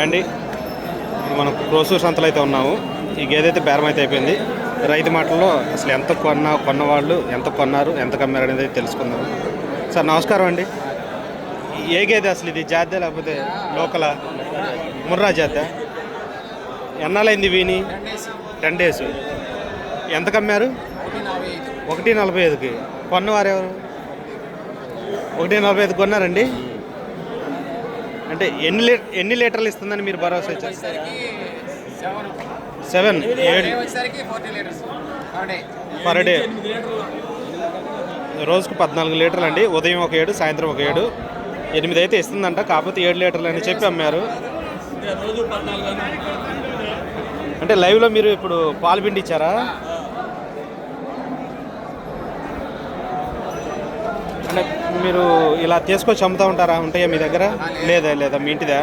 అండి మనం క్రోసూర్ సంతలో అయితే ఉన్నాము. ఈ గేదె అయితే బేరం అయితే అయిపోయింది. రైతు మాటల్లో అసలు ఎంత కొన్నా కొన్నవాళ్ళు ఎంత కొన్నారు ఎంత కమ్మారు అనేది అయితే తెలుసుకుందాం. సార్ నమస్కారం అండి. ఏ గేదె అసలు ఇది? జాతే లేకపోతే లోకల? ముర్రా జాతే ఎన్నాలైంది వీని? Ten days. ఎంత కమ్మారు? ఒకటి నలభై ఐదుకి. కొన్నవారు ఎవరు? ఒకటి నలభై ఐదు కొన్నారండి. అంటే ఎన్ని లీ ఎన్ని లీటర్లు ఇస్తుందని మీరు భరోసా ఇచ్చారు? సెవెన్. ఏడు పర్ డే. రోజుకు పద్నాలుగు లీటర్లు అండి. ఉదయం ఒక ఏడు సాయంత్రం ఒక ఏడు. ఎనిమిది అయితే ఇస్తుందంట. కాకపోతే ఏడు లీటర్లు అని చెప్పి అమ్మారు. అంటే లైవ్లో మీరు ఇప్పుడు పాలు పిండి ఇచ్చారా? అంటే మీరు ఇలా తీసుకొచ్చి అమ్ముతూ ఉంటారా? ఉంటాయా మీ దగ్గర? లేదా లేదా మీ ఇంటిదా?